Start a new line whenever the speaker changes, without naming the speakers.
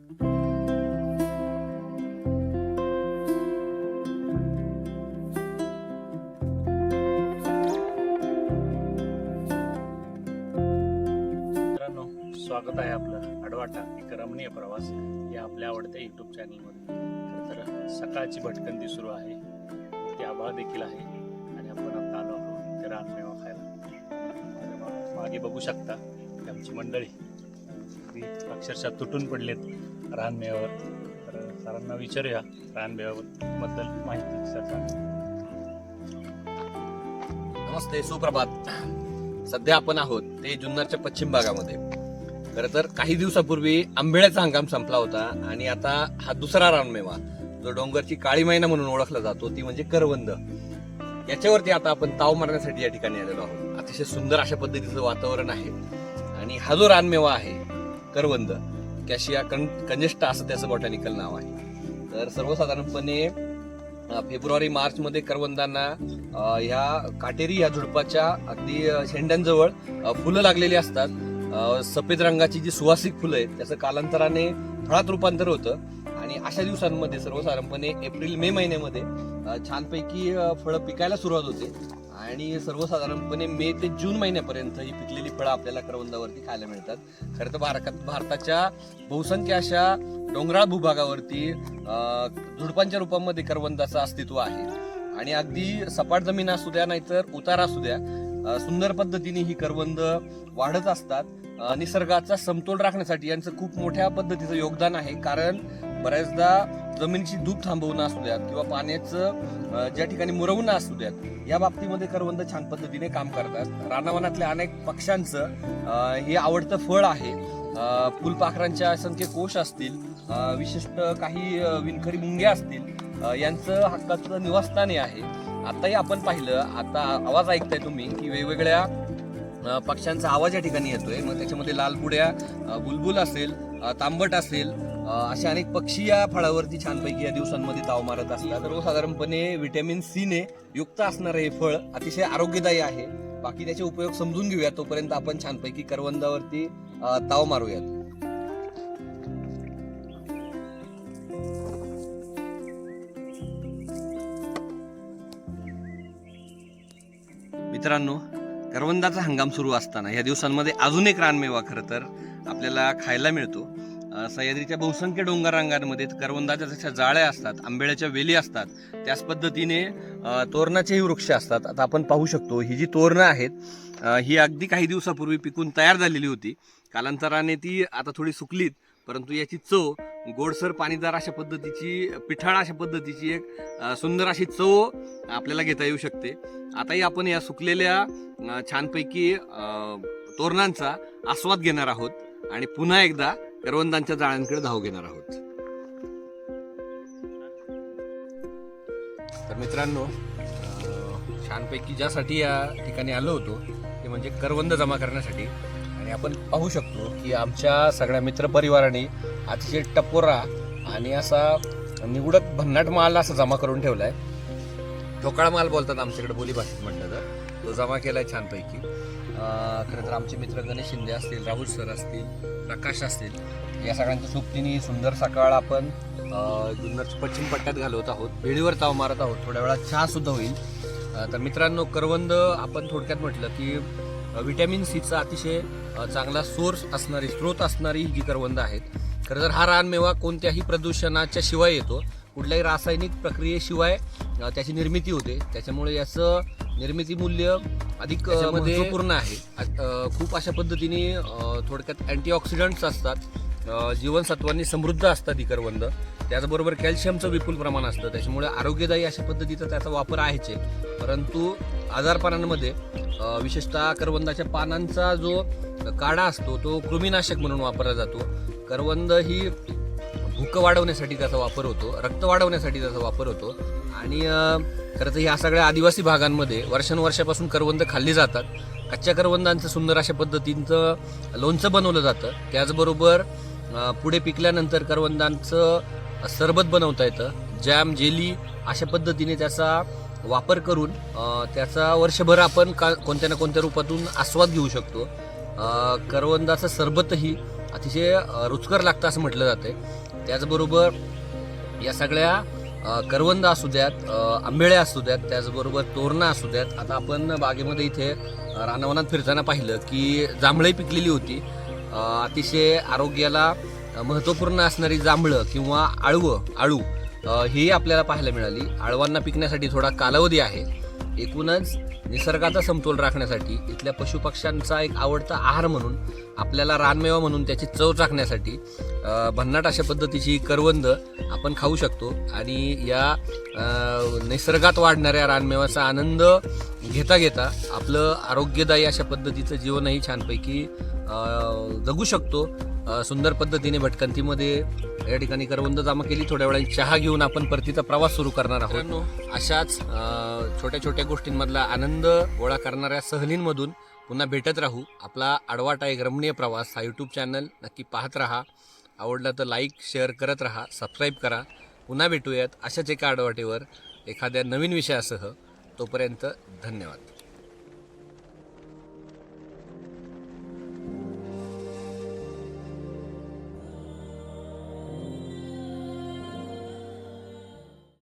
मित्रांनो स्वागत आहे आपलं अडवाटा एक रमणीय प्रवास या आपल्या आवडत्या युट्यूब चॅनलमध्ये तर सकाळची भटकंती सुरू आहे. ते आभाळ देखील आहे. आणि आपण आता आलो आहोत ते रानमेवा खायला. मागे बघू शकता आमची मंडळी. अक्षरशः तुटून पडलेत. रानमेव्यावर तर सरांना विचारूया रानमेव्याबद्दल माहिती सर
नमस्ते सुप्रभात. सध्या आपण आहोत ते जुन्नरच्या पश्चिम भागामध्ये. खरं तर काही दिवसापूर्वी आंबेळ्याचा हंगाम संपला होता आणि आता हा दुसरा रानमेवा जो डोंगरची काळी मैना म्हणून ओळखला जातो ती म्हणजे करवंद. याच्यावरती आता आपण ताव मारण्यासाठी या ठिकाणी आलेलो आहोत. अतिशय सुंदर अशा पद्धतीचं वातावरण आहे. आणि हा जो रानमेवा आहे करवंद कॅशिया कन कंजेस्टा असं त्याचं बॉटॅनिकल नाव आहे. तर सर्वसाधारणपणे फेब्रुवारी मार्चमध्ये करवंदांना ह्या काटेरी ह्या झुडपाच्या अगदी शेंड्यांजवळ फुलं लागलेली असतात. सफेद रंगाची जी सुवासिक फुलं आहेत त्याचं कालांतराने फळात रूपांतर होतं. आणि अशा दिवसांमध्ये सर्वसाधारणपणे एप्रिल मे महिन्यामध्ये छानपैकी फळं पिकायला सुरुवात होते. आणि सर्वसाधारणपणे मे ते जून महिन्यापर्यंत ही पिकलेली फळं आपल्याला करवंदावरती खायला मिळतात. खरं तर भारतात भारताच्या बहुसंख्य अशा डोंगराळ भूभागावरती झुडपांच्या रूपामध्ये करवंदाचं अस्तित्व आहे. आणि अगदी सपाट जमीन असू द्या नाहीतर उतार असू द्या सुंदर पद्धतीने ही करवंद वाढत असतात. निसर्गाचा समतोल राखण्यासाठी यांचं खूप मोठ्या पद्धतीचं योगदान आहे. कारण बऱ्याचदा जमिनीची धूप थांबवणं असू द्यात किंवा पाण्याचं ज्या ठिकाणी मुरवणं असू द्यात या बाबतीमध्ये करवंद छान पद्धतीने काम करतात. रानावनातल्या अनेक पक्ष्यांचं हे आवडतं फळ आहे. फुलपाखरांच्या असंख्य कोश असतील विशिष्ट काही विणखरी मुंग्या असतील यांचं हक्काचं निवासस्थान आहे. आताही आपण पाहिलं आता आवाज ऐकताय तुम्ही की वेगवेगळ्या पक्ष्यांचा आवाज या ठिकाणी येतोय. मग त्याच्यामध्ये लालपुड्या बुलबुल असेल तांबट असेल असे अनेक पक्षी या फळावरती छानपैकी या दिवसांमध्ये ताव मारत असतात. सर्वसाधारणपणे व्हिटॅमिन सी ने युक्त असणारं हे फळ अतिशय आरोग्यदायी आहे. बाकी त्याचे उपयोग समजून घेऊया. तोपर्यंत आपण छानपैकी करवंदावरती ताव मारूयात. मित्रांनो करवंदाचा हंगाम सुरू असताना या दिवसांमध्ये अजून एक रानमेवा खरं तर आपल्याला खायला मिळतो. सह्याद्रीच्या बहुसंख्य डोंगररांगांमध्ये करवंदाच्या जशा जाळ्या असतात आंबेळ्याच्या वेली असतात त्याच पद्धतीने तोरणाचेही वृक्ष असतात. आता आपण पाहू शकतो ही जी तोरणं आहेत ही अगदी काही दिवसापूर्वी पिकून तयार झालेली होती. कालांतराने ती आता थोडी सुकलीत परंतु याची चव गोडसर पाणीदार अशा पद्धतीची पिठाळ अशा पद्धतीची एक सुंदर अशी चव आपल्याला घेता येऊ शकते. आताही आपण या सुकलेल्या छानपैकी तोरणांचा आस्वाद घेणार आहोत. आणि पुन्हा एकदा करवंदांच्या जाळ्यांकडे धाव घेणार आहोत. तर मित्रांनो छानपैकी ज्यासाठी या ठिकाणी आलो होतो ते म्हणजे करवंद जमा करण्यासाठी. आणि आपण पाहू शकतो की आमच्या सगळ्या मित्रपरिवाराने अतिशय टपोरा आणि असा निवडक भन्नाट माल असा जमा करून ठेवलाय. ढोकाळा माल बोलतात आमच्याकडे बोली भाषेत म्हटलं तर तो जमा केलाय छानपैकी. खरं तर आमचे मित्र गणेश शिंदे असतील राहुल सर असतील प्रकाश असतील या सगळ्यांच्या सोबतीने सुंदर सकाळ आपण अं, जुन्नरच्या पश्चिम पट्ट्यात घालवत आहोत. भेळीवर ताव मारत आहोत. थोड्या वेळात चहासुद्धा होईल. तर मित्रांनो करवंद आपण थोडक्यात म्हटलं की विटॅमिन सीचा अतिशय चांगला सोर्स असणारी स्रोत असणारी जी करवंद आहेत. खरं तर हा रानमेवा कोणत्याही प्रदूषणाच्या शिवाय येतो. कुठल्याही रासायनिक प्रक्रियेशिवाय त्याची निर्मिती होते. त्याच्यामुळे याचं निर्मिती मूल्य अधिक
त्याच्यामध्ये-
महत्त्वपूर्ण आहे. अ, खूप अशा पद्धतीने अ, थोडक्यात अँटीऑक्सिडंट्स असतात. अ, जीवनसत्वांनी समृद्ध असतात ही करवंद त्याचबरोबर कॅल्शियमचं विपुल प्रमाण असतं. त्याच्यामुळे आरोग्यदायी अशा पद्धतीचा त्याचा वापर आहेच. आहे परंतु आजारपणांमध्ये अ, विशेषतः करवंदाच्या पानांचा जो काढा असतो तो कृमीनाशक म्हणून वापरला जातो. करवंद ही भूक वाढवण्यासाठी त्याचा वापर होतो रक्त वाढवण्यासाठी त्याचा वापर होतो. आणि खरं तर ह्या सगळ्या आदिवासी भागांमध्ये वर्षानुवर्षापासून करवंद खाल्ली जातात. कच्च्या करवंदांचं सुंदर अशा पद्धतींचं लोणचं बनवलं जातं. त्याचबरोबर पुढे पिकल्यानंतर करवंदांचं सरबत बनवता येतं. जॅम जेली अशा पद्धतीने त्याचा वापर करून त्याचा वर्षभर आपण का कोणत्या ना कोणत्या रूपातून आस्वाद घेऊ शकतो. करवंदाचं सरबतही अतिशय रुचकर लागतं असं म्हटलं जातं त्याचबरोबर या सगळ्या करवंद असू द्यात आंबेळ्या असू द्यात त्याचबरोबर तोरणा असू द्यात. आता आपण बागेमध्ये इथे अ, रानावनात फिरताना पाहिलं की जांभळे पिकलेली होती. अतिशय आरोग्याला महत्त्वपूर्ण असणारी जांभळं किंवा आळवं आळू ही आपल्याला पाहायला मिळाली. आळवांना पिकण्यासाठी थोडा कालावधी आहे. एकूणच निसर्गाचा समतोल राखण्यासाठी इथल्या पशुपक्ष्यांचा एक आवडता आहार म्हणून आपल्याला रानमेवा म्हणून त्याची चव चाखण्यासाठी भन्नाट अशा पद्धतीची करवंद आपण खाऊ शकतो आणि या निसर्गात वाढणाऱ्या रानमेवाचा आनंद घेता घेता आपलं आरोग्यदायी अशा पद्धतीचं जीवनही छानपैकी जगू शकतो. सुंदर पद्धतीने भटकंतीमध्ये या ठिकाणी करवंद जमा केली. थोड्या वेळाने चहा घेऊन आपण परतीचा प्रवास सुरू करणार आहोत. अशाच छोट्या छोट्या गोष्टींमधला आनंद गोळा करणाऱ्या सहलींमधून पुन्हा भेटत राहू. आपला आडवाटा एक रमणीय प्रवास. हा यूट्यूब चॅनल नक्की पाहत राहा. आवडला तर लाईक शेअर करत राहा. सबस्क्राईब करा. पुन्हा भेटूयात अशाच एका आडवाटेवर एखाद्या नवीन विषयासह. तोपर्यंत धन्यवाद.